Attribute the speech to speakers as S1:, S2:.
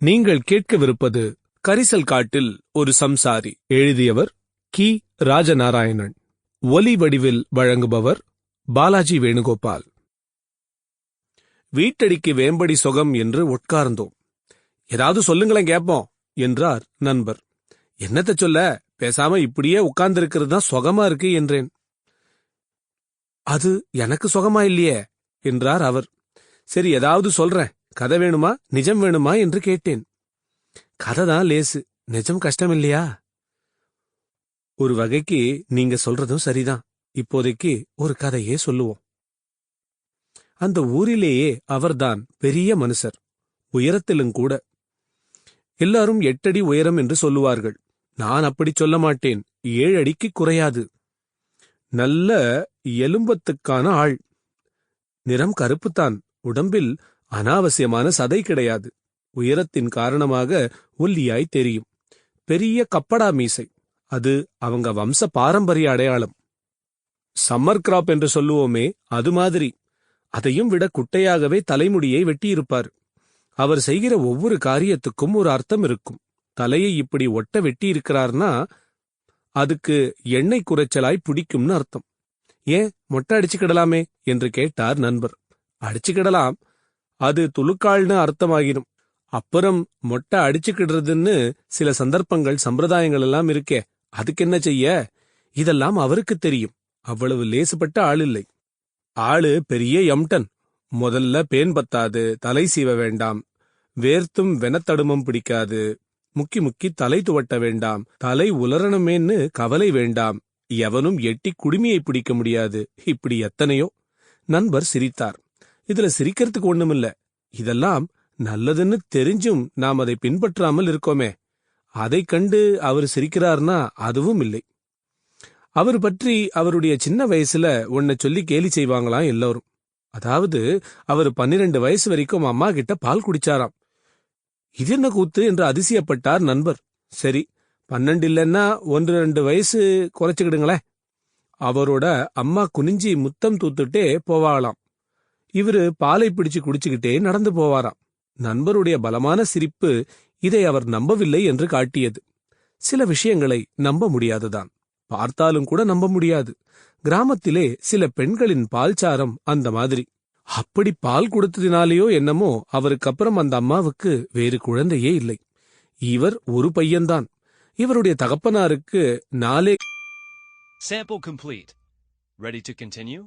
S1: நீங்கள் கேட்கவிருப்பது கரிசல் காட்டில் ஒரு சம்சாரி. எழுதியவர் கி. ராஜநாராயணன். ஒலி வடிவில் வழங்குபவர் பாலாஜி வேணுகோபால். வீட்டடிக்கு வேம்படி சுகம் என்று உட்கார்ந்தோம். ஏதாவது சொல்லுங்களேன் கேட்போம் என்றார் நண்பர். என்னத்த சொல்ல பேசாம இப்படியே உட்கார்ந்திருக்கிறது தான் சுகமா இருக்கு என்றேன். அது எனக்கு சுகமா இல்லையே என்றார் அவர். சரி ஏதாவது சொல்றேன் கதை வேணுமா? நிஜம் வேணுமா? என்று கேட்டேன். கதை தான் லேசு. நிஜம் கஷ்டம் இல்லையா ஒரு வகைக்கு நீங்க சொல்றதும் சரிதான். இப்போதைக்கு ஒரு கதையே சொல்லுவோம். அந்த ஊரிலேயே அவர்தான் பெரிய மனுஷர். உயரத்திலும் கூட. எல்லாரும் எட்டடி உயரம் என்று சொல்லுவார்கள். நான் அப்படி சொல்ல மாட்டேன். ஏழு அடிக்கு குறையாது. நல்ல எலும்பத்துக்கான ஆள். நிறம் கருப்புத்தான். உடம்பில் அனாவசியமான சதை கிடையாது. உயரத்தின் காரணமாக ஒல்லியாய் தெரியும். பெரிய கப்படா மீசை. அது அவங்க வம்ச பாரம்பரிய அடையாளம். சம்மர் கிராப் என்று சொல்லுவோமே அது மாதிரி. அதையும் விட குட்டையாகவே தலைமுடியை வெட்டியிருப்பார். அவர் செய்கிற ஒவ்வொரு காரியத்துக்கும் ஒரு அர்த்தம் இருக்கும். தலையை இப்படி ஒட்ட வெட்டியிருக்கிறார்னா அதுக்கு எண்ணெய் குறைச்சலாய் பிடிக்கும்னு அர்த்தம். ஏன் மொட்டை அடிச்சுக்கிடலாமே? என்று கேட்டார் நண்பர். அடிச்சுக்கிடலாம் அது துளுக்கால்னு அர்த்தமாகிடும் அப்புறம் மொட்டை அடிச்சுக்கிடுறதுன்னு சில சந்தர்ப்பங்கள் சம்பிரதாயங்கள் எல்லாம் இருக்கே. அதுக்கு என்ன செய்ய? இதெல்லாம் அவருக்கு தெரியும். அவ்வளவு லேசுப்பட்ட ஆள் இல்லை ஆளு பெரிய எம்டன். முதல்ல பேன் பத்தாது தலை சீவ வேண்டாம். வேர்த்தும் வெனத்தடுமம் பிடிக்காது. முக்கி முக்கி தலை துவட்ட வேண்டாம். தலை உலரணுமேன்னு கவலை வேண்டாம். எவனும் எட்டி குடுமியை பிடிக்க முடியாது. இப்படி எத்தனையோ. நண்பர் சிரித்தார். இதுல சிரிக்கிறதுக்கு ஒண்ணுமில்ல. இதெல்லாம் நல்லதுன்னு தெரிஞ்சும் நாம் அதை பின்பற்றாமல் இருக்கோமே. அதைக் கண்டு அவர் சிரிக்கிறார்னா அதுவும் இல்லை. அவர் பற்றி அவருடைய சின்ன வயசுல உன்னை சொல்லி கேலி செய்வாங்களாம் எல்லாரும். அதாவது அவர் பன்னிரண்டு வயசு வரைக்கும் அம்மா கிட்ட பால் குடிச்சாராம். இது என்ன கூத்து? என்று அதிசயப்பட்டார் நண்பர். சரி பன்னெண்டு இல்லைன்னா ஒன்று ரெண்டு வயசு குறைச்சுக்கிடுங்களேன். அவரோட அம்மா குனிஞ்சி முத்தம் தூத்துட்டே போவாளாம். இவரு பாலை பிடிச்சு குடிச்சுக்கிட்டே நடந்து போவாராம். நண்பருடைய பலமான சிரிப்பு இதை அவர் நம்பவில்லை என்று காட்டியது. சில விஷயங்களை நம்ப முடியாதுதான். பார்த்தாலும் கூட நம்ப முடியாது. கிராமத்திலே சில பெண்களின் பால்சாரம் அந்த மாதிரி. அப்படி பால் கொடுத்ததினாலேயோ என்னமோ அவருக்கு அப்புறம் அந்த அம்மாவுக்கு வேறு குழந்தையே இல்லை. இவர் ஒரு பையன்தான். இவருடைய தகப்பனாருக்கு நாலே
S2: Sample complete. Ready to continue?